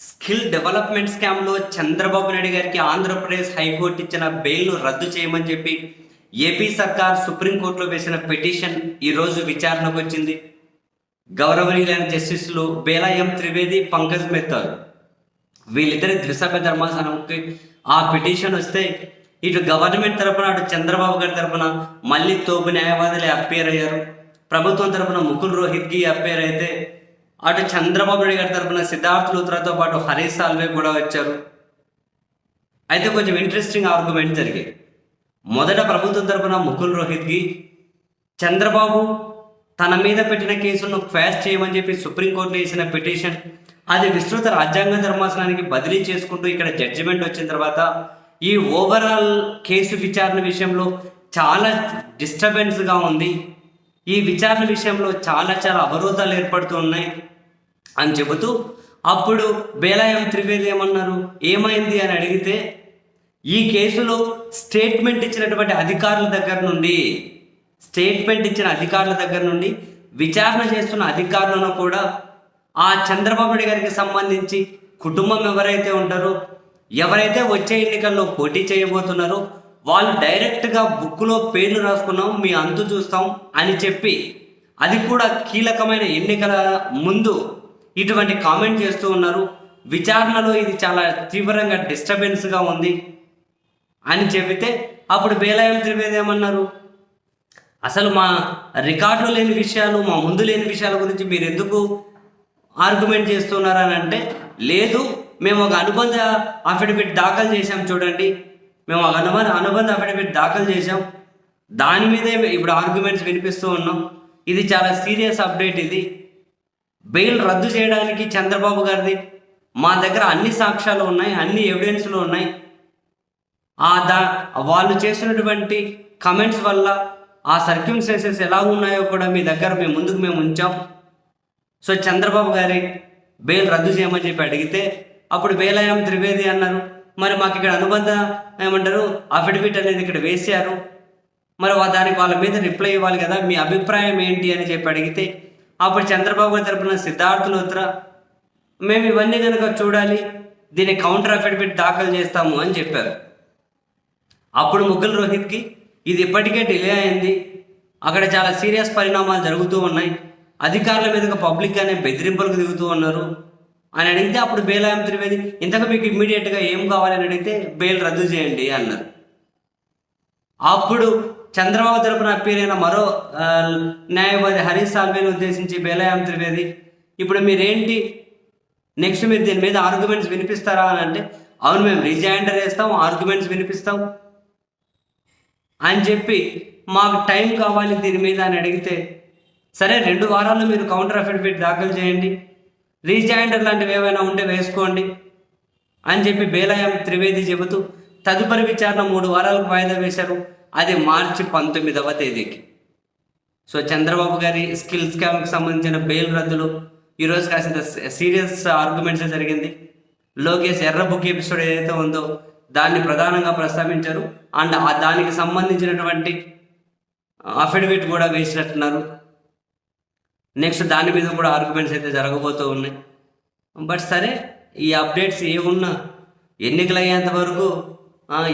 Skill development స్కామ్లో చంద్రబాబు నాయుడు గారికి Andhra Pradesh high court ఇచ్చిన బెయిల్ను రద్దు చేయమని చెప్పి ఏపీ సర్కార్ సుప్రీంకోర్టులో వేసిన పిటిషన్ ఈరోజు విచారణకు వచ్చింది. గౌరవనీయులైన జస్టిస్లు బేలా ఎం త్రివేది పంకజ్ మెత్తర్ వీళ్ళిద్దరి ద్విసభ్య ధర్మాసనంకి ఆ పిటిషన్ వస్తే ఇటు గవర్నమెంట్ తరపున అటు చంద్రబాబు గారి తరపున మళ్ళీ తోపు న్యాయవాదులే అప్పేర్ అయ్యారు ప్రభుత్వం తరపున ముకుల్ రోహిత్కి అప్పేర్ అయితే అటు చంద్రబాబు నాయుడు గారి తరపున సిద్ధార్థ్ లూత్రాతో పాటు హరీష్ సాల్వే కూడా వచ్చారు. అయితే కొంచెం ఇంట్రెస్టింగ్ ఆర్గ్యుమెంట్ జరిగాయి మొదట ప్రభుత్వం తరపున ముకుల్ రోహిత్కి చంద్రబాబు తన మీద పెట్టిన కేసును క్వాష్ చేయమని చెప్పి సుప్రీంకోర్టులో వేసిన పిటిషన్ అది విస్తృత రాజ్యాంగ ధర్మాసనానికి బదిలీ చేసుకుంటూ ఇక్కడ జడ్జిమెంట్ వచ్చిన తర్వాత ఈ ఓవరాల్ కేసు విచారణ విషయంలో చాలా డిస్టర్బెన్స్గా ఉంది. ఈ విచారణ విషయంలో చాలా చాలా అవరోధాలు ఏర్పడుతూ ఉన్నాయి అని చెబుతూ అప్పుడు బేలాయం త్రివేది ఏమన్నారు? ఏమైంది అని అడిగితే ఈ కేసులో స్టేట్మెంట్ ఇచ్చినటువంటి అధికారుల దగ్గర నుండి స్టేట్మెంట్ ఇచ్చిన అధికారుల దగ్గర నుండి విచారణ చేస్తున్న అధికారులను కూడా ఆ చంద్రబాబు నాయుడు గారికి సంబంధించి కుటుంబం ఎవరైతే ఉంటారో ఎవరైతే వచ్చే ఎన్నికల్లో పోటీ చేయబోతున్నారో వాళ్ళు డైరెక్ట్గా బుక్లో పేర్లు రాసుకున్నాం మీ అంతు చూస్తాం అని చెప్పి అది కూడా కీలకమైన ఎన్నికల ముందు ఇటువంటి కామెంట్ చేస్తూ ఉన్నారు. విచారణలో ఇది చాలా తీవ్రంగా డిస్టర్బెన్స్గా ఉంది అని చెబితే అప్పుడు బేలాయం త్రివేది ఏమన్నారు? అసలు మా రికార్డులో లేని విషయాలు మా ముందు లేని విషయాల గురించి మీరు ఎందుకు ఆర్గ్యుమెంట్ చేస్తున్నారు అని అంటే లేదు మేము ఒక అనుబంధ అఫిడవిట్ దాఖలు చేశాం చూడండి. మేము అనుబంధ అనుబంధ అఫిడవిట్ దాఖలు చేశాం. దాని మీదే ఇప్పుడు ఆర్గ్యుమెంట్స్ వినిపిస్తూ ఉన్నాం. ఇది చాలా సీరియస్ అప్డేట్ ఇది. బెయిల్ రద్దు చేయడానికి చంద్రబాబు గారిది మా దగ్గర అన్ని సాక్ష్యాలు ఉన్నాయి అన్ని ఎవిడెన్స్లు ఉన్నాయి. ఆ దా వాళ్ళు చేసినటువంటి కమెంట్స్ వల్ల ఆ సర్క్యూమ్స్టెన్సెస్ ఎలా ఉన్నాయో కూడా మీ దగ్గర మేము ముందుకు మేము ఉంచాం. సో చంద్రబాబు గారి బెయిల్ రద్దు చేయమని చెప్పి అడిగితే అప్పుడు బేలాయం త్రివేది అన్నారు. మరి మాకు ఇక్కడ అనుబంధ ఏమంటారు? అఫిడవిట్ అనేది ఇక్కడ వేశారు. మరి దానికి వాళ్ళ మీద రిప్లై ఇవ్వాలి కదా? మీ అభిప్రాయం ఏంటి అని చెప్పి అడిగితే అప్పుడు చంద్రబాబు గారి తరపున సిద్ధార్థ లోత్ర మేము ఇవన్నీ కనుక చూడాలి దీని కౌంటర్ అఫిడవిట్ దాఖలు చేస్తాము అని చెప్పారు. అప్పుడు ముగ్గుల్ రోహిత్కి ఇది ఇప్పటికే డిలే అయింది. అక్కడ చాలా సీరియస్ పరిణామాలు జరుగుతూ ఉన్నాయి. అధికారుల మీదగా పబ్లిక్గానే బెదిరింపులకు దిగుతూ ఉన్నారు. అని అడిగితే అప్పుడు బేలాయం త్రివేది ఇంతకు మీకు ఇమ్మీడియట్గా ఏం కావాలని అడిగితే బెయిల్ రద్దు చేయండి అన్నారు. అప్పుడు చంద్రబాబు తరపున అప్పీల్ అయిన మరో న్యాయవాది హరీష్ సాల్వేని ఉద్దేశించి బేలాయం త్రివేది ఇప్పుడు మీరేంటి? నెక్స్ట్ మీరు దీని మీద ఆర్గ్యుమెంట్స్ వినిపిస్తారా అని అంటే అవును మేము రీజాయిండర్ వేస్తాం ఆర్గ్యుమెంట్స్ వినిపిస్తాం అని చెప్పి మాకు టైం కావాలి దీని మీద అని అడిగితే సరే రెండు వారాల్లో మీరు కౌంటర్ అఫిడవిట్ దాఖలు చేయండి. రీజాయిండర్ లాంటివి ఏమైనా ఉంటే వేసుకోండి అని చెప్పి బేలాయం త్రివేది చెబుతూ తదుపరి విచారణ మూడు వారాలకు వాయిదా వేశారు. అది మార్చి పంతొమ్మిదవ తేదీకి. సో చంద్రబాబు గారి స్కిల్ స్కామ్కి సంబంధించిన బెయిల్ రద్దులు ఈరోజు కాసిన సీరియస్ ఆర్గ్యుమెంట్స్ జరిగింది. లోకేష్ ఎర్ర బుక్ ఎపిసోడ్ ఏదైతే ఉందో దాన్ని ప్రధానంగా ప్రస్తావించారు. అండ్ ఆ దానికి సంబంధించినటువంటి అఫిడవిట్ కూడా వేసినట్టున్నారు. నెక్స్ట్ దాని మీద కూడా ఆర్గ్యుమెంట్స్ అయితే జరగబోతూ ఉన్నాయి. బట్ సరే ఈ అప్డేట్స్ ఏమున్నా ఎన్నికలు అయ్యేంత వరకు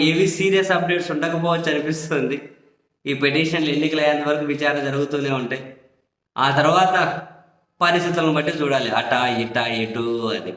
ఏవి సీరియస్ అప్డేట్స్ ఉండకపోవచ్చు అనిపిస్తుంది. ఈ పిటిషన్లు ఎన్నికలు అయ్యేంత వరకు విచారణ జరుగుతూనే ఉంటాయి. ఆ తర్వాత పరిస్థితులను బట్టి చూడాలి. అటా ఇటా ఎటు అని